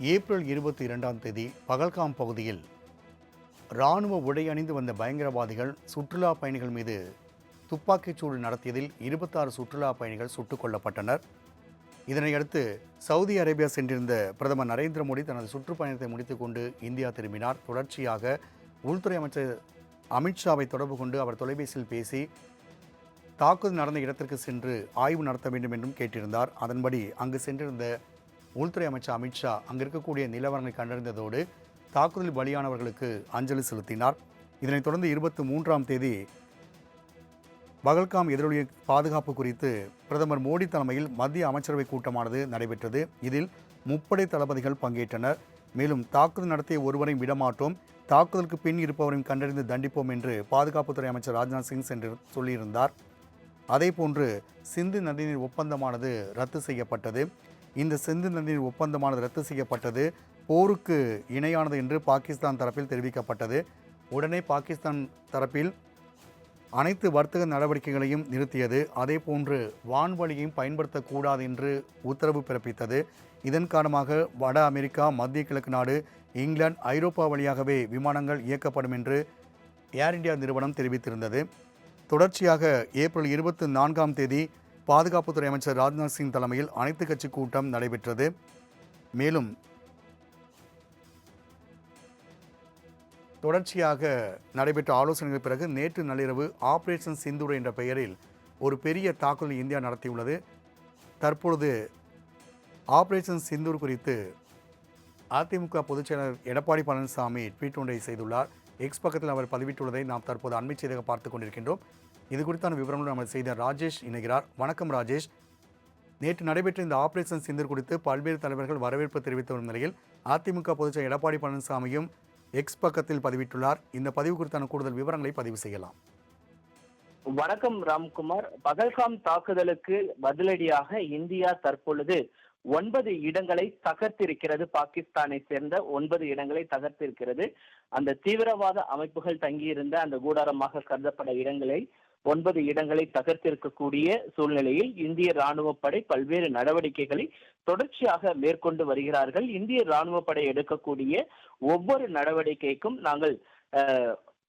April இருபத்தி இரண்டாம் தேதி பகல்காம் பகுதியில் இராணுவ உடை அணிந்து வந்த பயங்கரவாதிகள் சுற்றுலா பயணிகள் மீது துப்பாக்கிச் சூடு நடத்தியதில் இருபத்தாறு சுற்றுலா பயணிகள் சுட்டுக் கொல்லப்பட்டனர். இதனையடுத்து சவுதி அரேபியா சென்றிருந்த பிரதமர் நரேந்திர மோடி தனது சுற்றுப்பயணத்தை முடித்துக்கொண்டு இந்தியா திரும்பினார். தொடர்ச்சியாக உள்துறை அமைச்சர் அமித்ஷாவை தொடர்பு கொண்டு அவர் தொலைபேசியில் பேசி தாக்குதல் நடந்த இடத்திற்கு சென்று ஆய்வு நடத்த வேண்டும் என்றும் கேட்டிருந்தார். அதன்படி அங்கு சென்றிருந்த உள்துறை அமைச்சர் அமித்ஷா அங்கு இருக்கக்கூடிய நிலவரங்களை கண்டறிந்ததோடு தாக்குதலில் பலியானவர்களுக்கு அஞ்சலி செலுத்தினார். இதனைத் தொடர்ந்து இருபத்தி மூன்றாம் தேதி பகல்காம் எதிரொலிய பாதுகாப்பு குறித்து பிரதமர் மோடி தலைமையில் மத்திய அமைச்சரவை கூட்டமானது நடைபெற்றது. இதில் முப்படை தளபதிகள் பங்கேற்றனர். மேலும் தாக்குதல் நடத்திய ஒருவரையும் விடமாட்டோம். தாக்குதலுக்கு பின் இருப்பவரையும் கண்டறிந்து தண்டிப்போம் என்று பாதுகாப்புத்துறை அமைச்சர் ராஜ்நாத் சிங் சென்று சொல்லியிருந்தார். அதேபோன்று சிந்து நதிநீர் ஒப்பந்தமானது ரத்து செய்யப்பட்டது. இந்த சிந்து நதிநீர் ஒப்பந்தமானது ரத்து செய்யப்பட்டது. போருக்கு இணையானது என்று பாகிஸ்தான் தரப்பில் தெரிவிக்கப்பட்டது. உடனே பாகிஸ்தான் தரப்பில் அனைத்து வர்த்தக நடவடிக்கைகளையும் நிறுத்தியது. அதேபோன்று வான்வழியையும் பயன்படுத்தக்கூடாது என்று உத்தரவு பிறப்பித்தது. இதன் காரணமாக வட அமெரிக்கா மத்திய கிழக்கு நாடு இங்கிலாந்து ஐரோப்பா வழியாகவே விமானங்கள் இயக்கப்படும் என்று ஏர் இந்தியா நிறுவனம் தெரிவித்திருந்தது. தொடர்ச்சியாக ஏப்ரல் இருபத்தி நான்காம் தேதி பாதுகாப்புத்துறை அமைச்சர் ராஜ்நாத் சிங் தலைமையில் அனைத்து கட்சி கூட்டம் நடைபெற்றது. மேலும் தொடர்ச்சியாக நடைபெற்ற ஆலோசனைகள் பிறகு நேற்று நள்ளிரவு ஆபரேஷன் சிந்தூர் என்ற பெயரில் ஒரு பெரிய தாக்குதல் இந்தியா நடத்தியுள்ளது. தற்பொழுது ஆபரேஷன் சிந்தூர் குறித்து அதிமுக பொதுச்செயலர் எடப்பாடி பழனிசாமி ட்வீட் ஒன்றை செய்துள்ளார். எக்ஸ் பக்கத்தில் அவர் பதிவிட்டுள்ளதை நாம் தற்போது அண்மை செய்தியாக பார்த்து கொண்டிருக்கின்றோம். இது குறித்தான விவரங்களும் நமது செய்தியாளர் ராஜேஷ் இணைகிறார். வணக்கம் ராஜேஷ். நேற்று நடைபெற்ற இந்த ஆபரேஷன் சிந்தூர் குறித்து பல்வேறு தலைவர்கள் வரவேற்பு தெரிவித்து வரும் நிலையில் அதிமுக பொதுச்செயலர் எடப்பாடி பழனிசாமியும் எக்ஸ் பக்கத்தில் பதிவிட்டுள்ளார். இந்த பதிவு குறித்தான கூடுதல் விவரங்களை பதிவு செய்யலாம். வணக்கம் ராம்குமார். பகல்காம் தாக்குதலுக்கு பதிலடியாக இந்தியா தற்பொழுது ஒன்பது இடங்களை தகர்த்திருக்கிறது. பாகிஸ்தானை சேர்ந்த ஒன்பது இடங்களை தகர்த்திருக்கிறது. அந்த தீவிரவாத அமைப்புகள் தங்கியிருந்த அந்த கூடாரமாக கருதப்பட இடங்களை ஒன்பது இடங்களை தகர்த்திருக்கக்கூடிய சூழ்நிலையில் இந்திய ராணுவ படை பல்வேறு நடவடிக்கைகளை தொடர்ச்சியாக மேற்கொண்டு வருகிறார்கள். இந்திய ராணுவ படை எடுக்கக்கூடிய ஒவ்வொரு நடவடிக்கைக்கும் நாங்கள்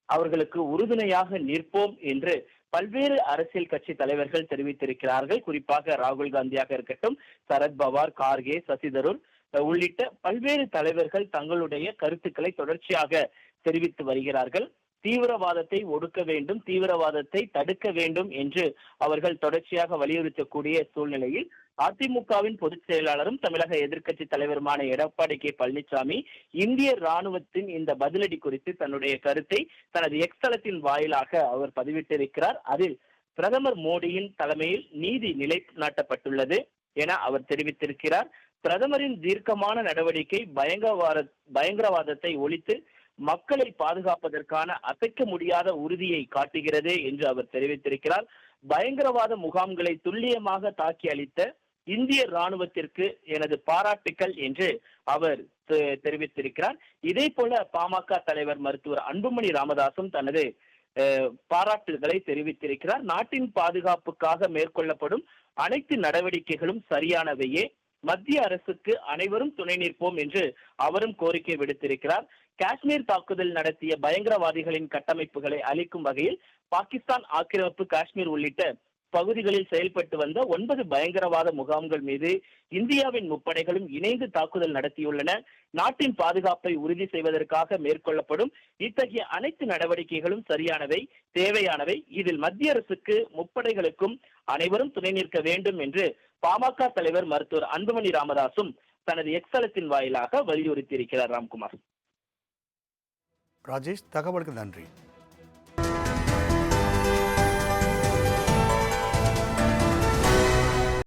அவர்களுக்கு உறுதுணையாக நிற்போம் என்று பல்வேறு அரசியல் கட்சி தலைவர்கள் தெரிவித்திருக்கிறார்கள். குறிப்பாக ராகுல் காந்தியாக இருக்கட்டும் சரத்பவார் கார்கே சசிதரூர் உள்ளிட்ட பல்வேறு தலைவர்கள் தங்களுடைய கருத்துக்களை தொடர்ச்சியாக தெரிவித்து வருகிறார்கள். தீவிரவாதத்தை ஒடுக்க வேண்டும் தீவிரவாதத்தை தடுக்க வேண்டும் என்று அவர்கள் தொடர்ச்சியாக வலியுறுத்தக்கூடிய சூழ்நிலையில் அதிமுகவின் பொதுச் செயலாளரும் தமிழக எதிர்க்கட்சி தலைவருமான எடப்பாடி கே. பழனிசாமி இந்திய ராணுவத்தின் இந்த பதிலடி குறித்து தன்னுடைய கருத்தை தனது எக்ஸ் தளத்தின் வாயிலாக அவர் பதிவிட்டிருக்கிறார். அதில் பிரதமர் மோடியின் தலைமையில் நீதி நிலைநாட்டப்பட்டுள்ளது என அவர் தெரிவித்திருக்கிறார். பிரதமரின் தீர்க்கமான நடவடிக்கை பயங்கரவாத பயங்கரவாதத்தை ஒழித்து மக்களை பாதுகாப்பதற்கான அசைக்க முடியாத உறுதியை காட்டுகிறது என்று அவர் தெரிவித்திருக்கிறார். பயங்கரவாத முகாம்களை துல்லியமாக தாக்கி அளித்த இந்திய ராணுவத்திற்கு எனது பாராட்டுக்கள் என்று அவர் தெ- தெரிவித்திருக்கிறார். இதே போல பாமக தலைவர் மருத்துவர் அன்புமணி ராமதாசும் தனது அஹ், பாராட்டுதலை தெரிவித்திருக்கிறார். நாட்டின் பாதுகாப்புக்காக மேற்கொள்ளப்படும் அனைத்து நடவடிக்கைகளும் சரியானவையே. மத்திய அரசுக்கு அனைவரும் துணை நிற்போம் என்று அவரும் கோரிக்கை விடுத்திருக்கிறார். காஷ்மீர் தாக்குதல் நடத்திய பயங்கரவாதிகளின் கட்டமைப்புகளை அளிக்கும் வகையில் பாகிஸ்தான் ஆக்கிரமிப்பு காஷ்மீர் உள்ளிட்ட பகுதிகளில் செயல்பட்டு வந்த ஒன்பது பயங்கரவாத முகாம்கள் மீது இந்தியாவின் முப்படைகளும் இணைந்து தாக்குதல் நடத்தியுள்ளன. நாட்டின் பாதுகாப்பை உறுதி செய்வதற்காக மேற்கொள்ளப்படும் இத்தகைய அனைத்து நடவடிக்கைகளும் சரியானவை தேவையானவை. இதில் மத்திய அரசுக்கு முப்படைகளுக்கும் அனைவரும் துணை நிற்க வேண்டும் என்று பாமக தலைவர் மருத்துவர் அன்புமணி ராமதாசும் தனது எக்ஸலத்தின் வாயிலாக வலியுறுத்தியிருக்கிறார். ராம்குமார். ராஜேஷ் தகவலுக்கு நன்றி.